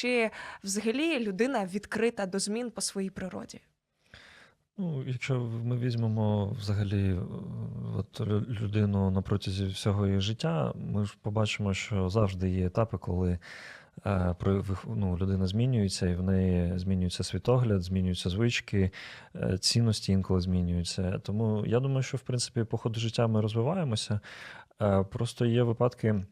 чи взагалі людина відкрита до змін по своїй природі? Ну, якщо ми візьмемо взагалі е, от, людину на протязі всього її життя, ми ж побачимо, що завжди є етапи, коли е, ну, людина змінюється, і в неї змінюється світогляд, змінюються звички, е, цінності інколи змінюються. Тому я думаю, що в принципі по ходу життя ми розвиваємося. Просто є випадки.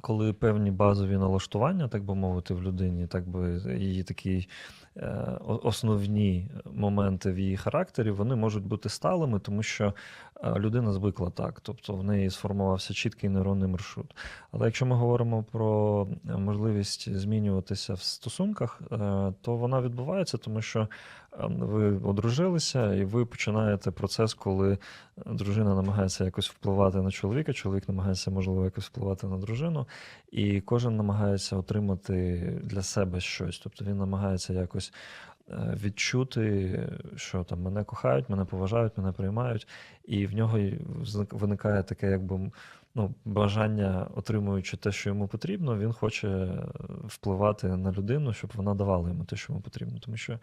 Коли певні базові налаштування, так би мовити, в людині, так би її такі е, основні моменти в її характері, вони можуть бути сталими, тому що е, людина звикла так, тобто в неї сформувався чіткий нейронний маршрут. Але якщо ми говоримо про можливість змінюватися в стосунках, е, то вона відбувається, тому що ви одружилися, і ви починаєте процес, коли дружина намагається якось впливати на чоловіка, чоловік намагається, можливо, якось впливати на дружину, і кожен намагається отримати для себе щось. Тобто він намагається якось е, відчути, що там мене кохають, мене поважають, мене приймають, і в нього виникає таке, якби ну, бажання, отримуючи те, що йому потрібно, він хоче е, впливати на людину, щоб вона давала йому те, що йому потрібно. Тому що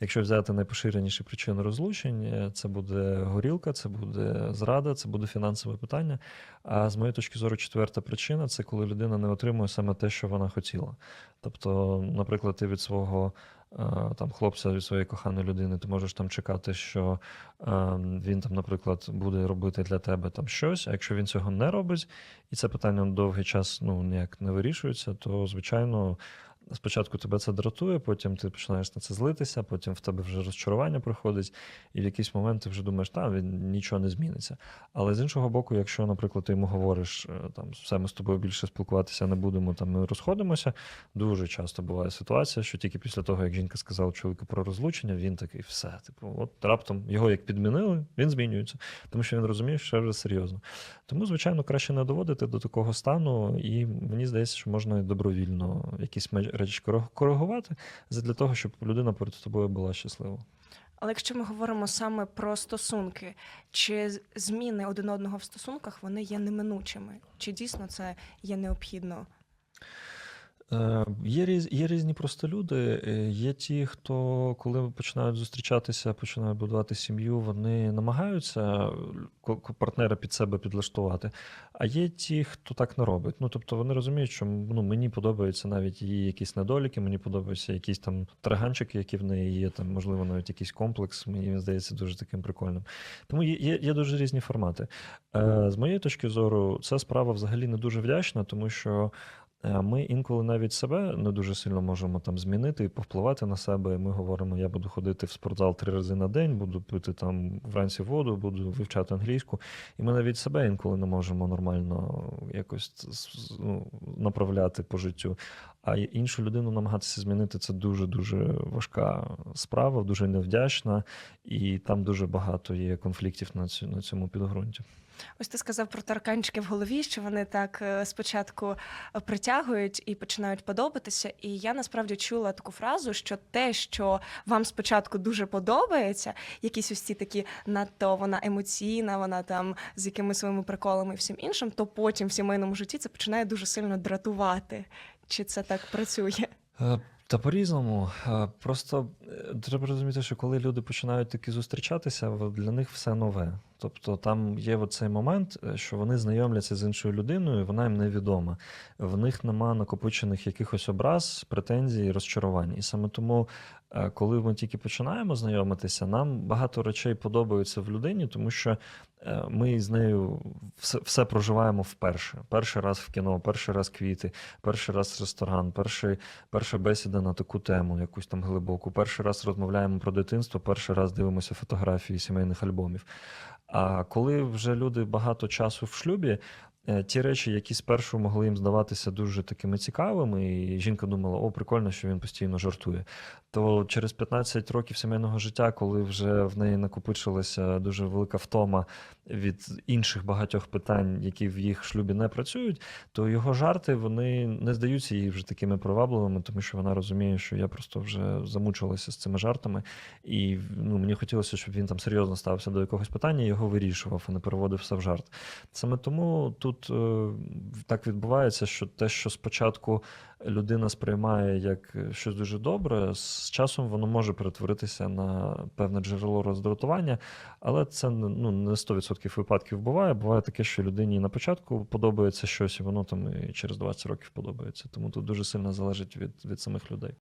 Якщо взяти найпоширеніші причини розлучень, е, це буде горілка, це буде зрада, це буде фінансове питання. А з моєї точки зору, четверта причина це коли людина не отримує саме те, що вона хотіла. Тобто, наприклад, ти від свого е, там хлопця, від своєї коханої людини, ти можеш там чекати, що е, він там, наприклад, буде робити для тебе там щось. А якщо він цього не робить, і це питання довгий час ну ніяк не вирішується, то звичайно. Спочатку тебе це дратує, потім ти починаєш на це злитися, потім в тебе вже розчарування приходить, і в якийсь момент ти вже думаєш, та він нічого не зміниться. Але з іншого боку, якщо, наприклад, ти йому говориш, е, там все, ми з тобою більше спілкуватися не будемо, там ми розходимося. Дуже часто буває ситуація, що тільки після того, як жінка сказала чоловіку про розлучення, він такий все. Типу, от раптом його як підмінили, він змінюється, тому що він розуміє, що вже серйозно. Тому, звичайно, краще не доводити до такого стану, і мені здається, що можна добровільно якісь речі кориг- коригувати для того, щоб людина перед тобою була щаслива. Але якщо ми говоримо саме про стосунки, чи зміни один одного в стосунках вони є неминучими? Чи дійсно це є необхідно? Е, Є, різ, є різні просто люди. Е, Є ті, хто, коли починають зустрічатися, починають будувати сім'ю, вони намагаються ко- партнера під себе підлаштувати. А є ті, хто так не робить. Ну тобто вони розуміють, що ну, мені подобаються навіть її якісь недоліки, мені подобаються якісь там траганчики, які в неї є, там, можливо, навіть якийсь комплекс. Мені він здається дуже таким прикольним. Тому є, є, є дуже різні формати. Е, З моєї точки зору, ця справа взагалі не дуже вдячна, тому що. Е, Ми інколи навіть себе не дуже сильно можемо там змінити і повпливати на себе. Ми говоримо, я буду ходити в спортзал три рази на день, буду пити там вранці воду, буду вивчати англійську. І ми навіть себе інколи не можемо нормально якось ну, направляти по життю. А іншу людину намагатися змінити це дуже дуже важка справа, дуже невдячна, і там дуже багато є конфліктів на цю на цьому підґрунті. Ось ти сказав про тарканчики в голові, що вони так е, спочатку е, притягують і починають подобатися. І я насправді чула таку фразу, що те, що вам спочатку дуже подобається, якісь ось ці такі надто вона емоційна, вона там з якимись своїми приколами і всім іншим, то потім в сімейному житті це починає дуже сильно дратувати. Чи це так працює? Е, Та по-різному. Просто треба розуміти, що коли люди починають таки зустрічатися, для них все нове. Тобто там є цей момент, е, що вони знайомляться з іншою людиною, вона їм невідома. В них нема накопичених якихось образ, претензій, розчарувань. І саме тому, коли ми тільки починаємо знайомитися, нам багато речей подобаються в людині, тому що е, ми з нею все, все проживаємо вперше. Перший раз в кіно, перший раз квіти, перший раз ресторан, перший перша бесіда на таку тему, якусь там глибоку. Перший раз розмовляємо про дитинство, перший раз дивимося фотографії сімейних альбомів. А коли вже люди багато часу в шлюбі, е, ті речі, які спершу могли їм здаватися дуже такими цікавими, і жінка думала, о, прикольно, що він постійно жартує. То через 15 років сімейного життя, коли вже в неї накопичилася дуже велика втома від інших багатьох питань, які в їх шлюбі не працюють, то його жарти вони не здаються їй вже такими привабливими, тому що вона розуміє, що я просто вже замучилася з цими жартами, і ну, мені хотілося, щоб він там серйозно ставився до якогось питання, його вирішував, а не переводив все в жарт. Саме тому тут тут е, так відбувається, що те, що спочатку людина сприймає як щось дуже добре, з часом воно може перетворитися на певне джерело роздратування, але це ну, не 100% випадків буває. Буває таке, що людині на початку подобається щось, і воно там і через 20 років подобається. Тому тут дуже сильно залежить від, від самих людей.